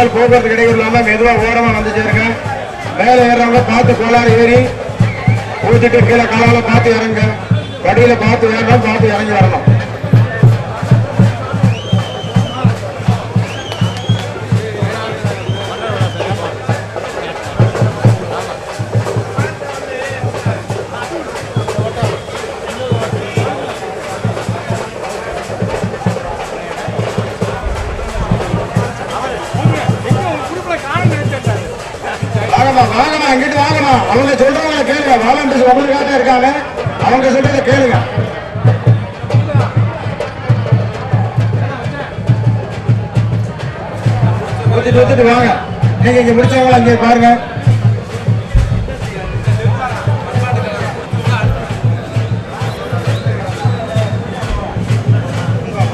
மக்கள் போக்குவரத்து இடையூறு இல்லாம மெதுவா ஓரமா வந்து சேருங்க மேல ஏறவங்க பார்த்து கோளாறு ஏறி ஊற்றிட்டு கீழே காலால பார்த்து இறங்க. படியில் பார்த்து ஏறணும் பார்த்து இறங்கி வரணும். அங்கிட்டு வாங்கம்மா. அவங்க சொல்றவங்க கேளுங்க. வாலண்டியர்ஸ் உங்களுக்காக தான் இருக்காங்க. அவங்க சொல்றத கேளுங்க. ஊத்திட்டு ஊத்திட்டு வாங்க. நீங்க இங்க முடிச்சவங்கள அங்கே பாருங்க.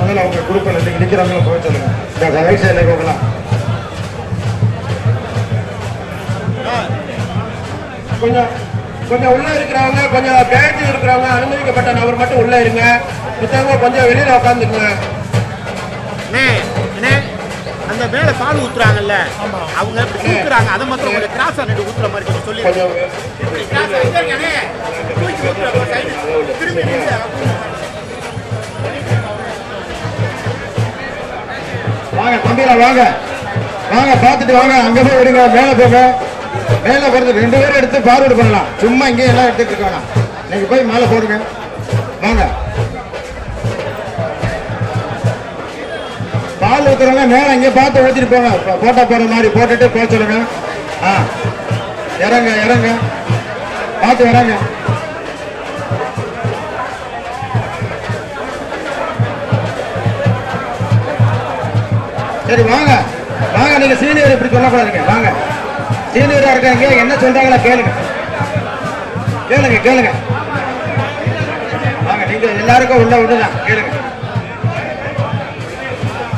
முதல்ல அவங்க குரூப்பில் நீங்க நிக்கிறவங்கள போக சொல்லுங்க. இந்த ரைட் சைடுல போகலாம் கொஞ்சம் கொஞ்சம் உள்ள இருக்கிறவங்க கொஞ்சம் பேச்சு இருக்கிறவங்க அனுமதிக்கப்பட்ட நபர் மட்டும் உள்ள இருங்க. மித்தவங்க கொஞ்சம் வெளியில உட்காந்துக்குங்க அந்த மேல பால் ஊத்துறாங்கல்ல அவங்க தூக்குறாங்க அதை மாத்திரம் கொஞ்சம் கிராஸா ரெண்டு ஊத்துற மாதிரி கொஞ்சம் சொல்லி ஊத்துறாங்க. வாங்க தம்பியில வாங்க. வாங்க பார்த்துட்டு வாங்க. அங்க போய் விடுங்க மேல போங்க. மேல போகிறது ரெண்டு பேரும் எடுத்து ஃபார்வர்டு பண்ணலாம். சும்மா இங்கே எல்லாம் எடுத்துட்டு இருக்க நீங்க போய் மேல போடுங்க. வாங்க. பால் ஊத்துறவங்க மேல இங்கே பார்த்து ஊத்திட்டு போங்க. போட்டா போற மாதிரி போட்டுட்டு போக சொல்லுங்க. ஆ. இறங்க இறங்க. பார்த்து இறங்க சரி வாங்க. வாங்க நீங்க சீனியர் இப்படி சொல்லக்கூடாதுங்க. வாங்க. சீனியரா இருக்காங்க. என்ன சொல்றாங்களா கேளுங்க. கேளுங்க கேளுங்க. வாங்க நீங்க எல்லாருக்கும் உள்ள விடுதான் கேளுங்க.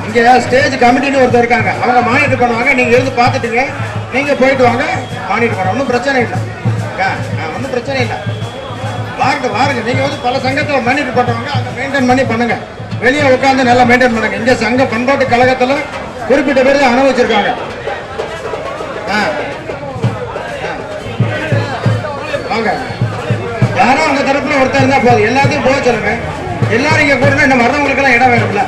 இங்க ஸ்டேஜ் கமிட்டின்னு ஒருத்தர் இருக்காங்க. அவங்க மானிட்டர் பண்ணுவாங்க. நீங்க இருந்து பார்த்துட்டீங்க. நீங்க போயிட்டு வாங்க. மானிட்டர் பண்ண ஒன்றும் பிரச்சனை இல்லை. ஒன்றும் பிரச்சனை இல்லை. வாருங்க வாருங்க. நீங்க வந்து பல சங்கத்தில் மானிட்டர் பண்றவங்க அதை மெயின்டைன் பண்ணி பண்ணுங்க. வெளியே உட்காந்து நல்லா மெயின்டைன் பண்ணுங்க. இங்க சங்க பண்பாட்டு கழகத்துல குறிப்பிட்ட பேர் அனுபவிச்சிருக்காங்க. யாரும் உங்க தரப்புல ஒருத்தர் இருந்தா போதும். எல்லாத்தையும் போக சொல்லுங்க. எல்லாரும் இங்க கூட இந்த வர்றவங்களுக்கு எல்லாம் இடம் வேணும்ல.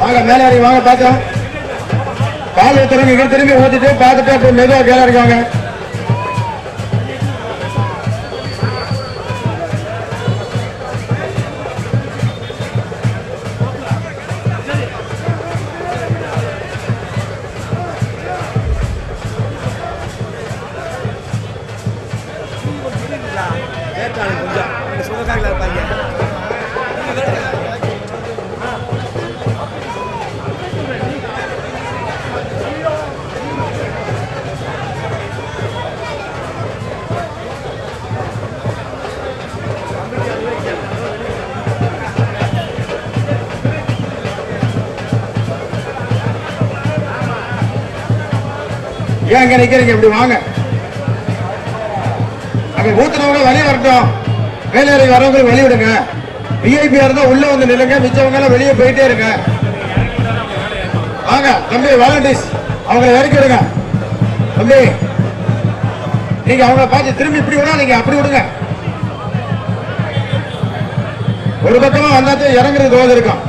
வாங்க மேலே வாங்க பார்த்தோம் பால் ஊத்துறவங்க திரும்பி ஊத்திட்டு பார்த்துட்டு அப்புறம் மெதுவா கீழே இருக்காங்க ஏன் அங்க இப்படி வாங்க. அங்க ஊத்துனவங்க வெளியே வரட்டும். வேலையை வரவங்களுக்கு வெளியிடுங்க. விடுங்க விஐபி இருந்தா உள்ள வந்து நில்லுங்க. மிச்சவங்க எல்லாம் வெளியே போயிட்டே இருங்க. வாங்க தம்பி வாலண்டிஸ் அவங்கள இறக்கி விடுங்க. தம்பி நீங்க அவங்கள பார்த்து திரும்பி இப்படி விடாதீங்க அப்படி விடுங்க. ஒரு பக்கமா வந்தாச்சும் இறங்குறது தோது இருக்கும்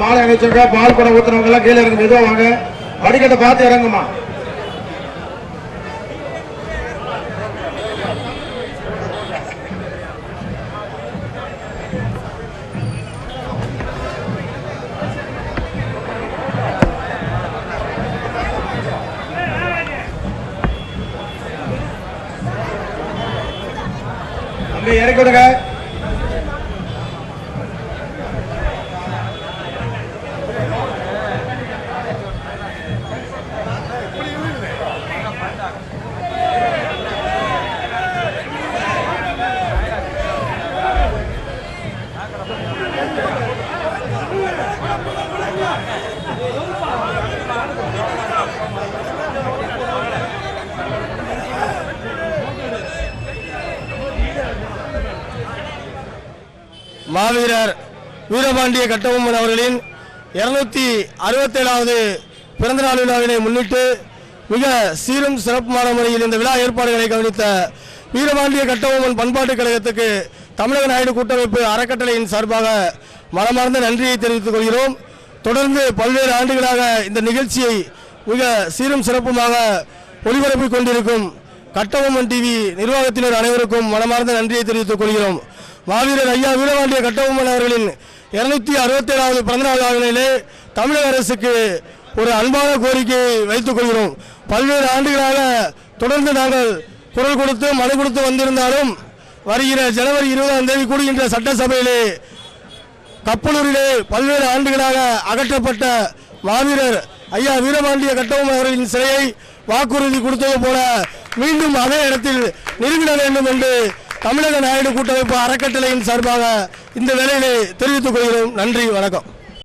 மாலை அணிச்சவங்க பால் படம் ஊத்துறவங்க எல்லாம் கீழே இறங்க மெதுவா வாங்க. படிக்கட்டை பார்த்து இறங்குமா? இறக்கி விடுங்க. மாவீரர் வீரபாண்டிய கட்டபொம்மன் அவர்களின் இருநூத்தி அறுபத்தேழாவது பிறந்தநாள் விழாவினை முன்னிட்டு மிக சீரும் சிறப்புமான முறையில் இந்த விழா ஏற்பாடுகளை கவனித்த வீரபாண்டிய கட்டபொம்மன் பண்பாட்டுக் கழகத்துக்கு தமிழக நாயுடு கூட்டமைப்பு அறக்கட்டளையின் சார்பாக மனமார்ந்த நன்றியை தெரிவித்துக் கொள்கிறோம். தொடர்ந்து பல்வேறு ஆண்டுகளாக இந்த நிகழ்ச்சியை மிக சீரும் சிறப்புமாக ஒளிபரப்பிக் கொண்டிருக்கும் கட்டபொம்மன் டிவி நிர்வாகத்தினர் அனைவருக்கும் மனமார்ந்த நன்றியை தெரிவித்துக் கொள்கிறோம். மாவீரர் ஐயா வீரபாண்டிய கட்டபொம்மன் அவர்களின் இருநூத்தி அறுபத்தேழாவது பிறந்தநாள் விழாவிலே தமிழக அரசுக்கு ஒரு அன்பான கோரிக்கையை வைத்துக் கொள்கிறோம். பல்வேறு ஆண்டுகளாக தொடர்ந்து நாங்கள் குரல் கொடுத்து மனு கொடுத்து வந்திருந்தாலும் வருகிற ஜனவரி இருபதாம் தேதி கூடுகின்ற சட்டசபையிலே கப்பலூரிலே பல்வேறு ஆண்டுகளாக அகற்றப்பட்ட மாவீரர் ஐயா வீரபாண்டிய கட்டபொம்மன் அவர்களின் சிலையை வாக்குறுதி கொடுத்தது போல மீண்டும் அதே இடத்தில் நிறுவிட வேண்டும் என்று தமிழக நாயுடு கூட்டமைப்பு அறக்கட்டளையின் சார்பாக இந்த வேலையிலே தெரிவித்துக் கொள்கிறோம். நன்றி வணக்கம்.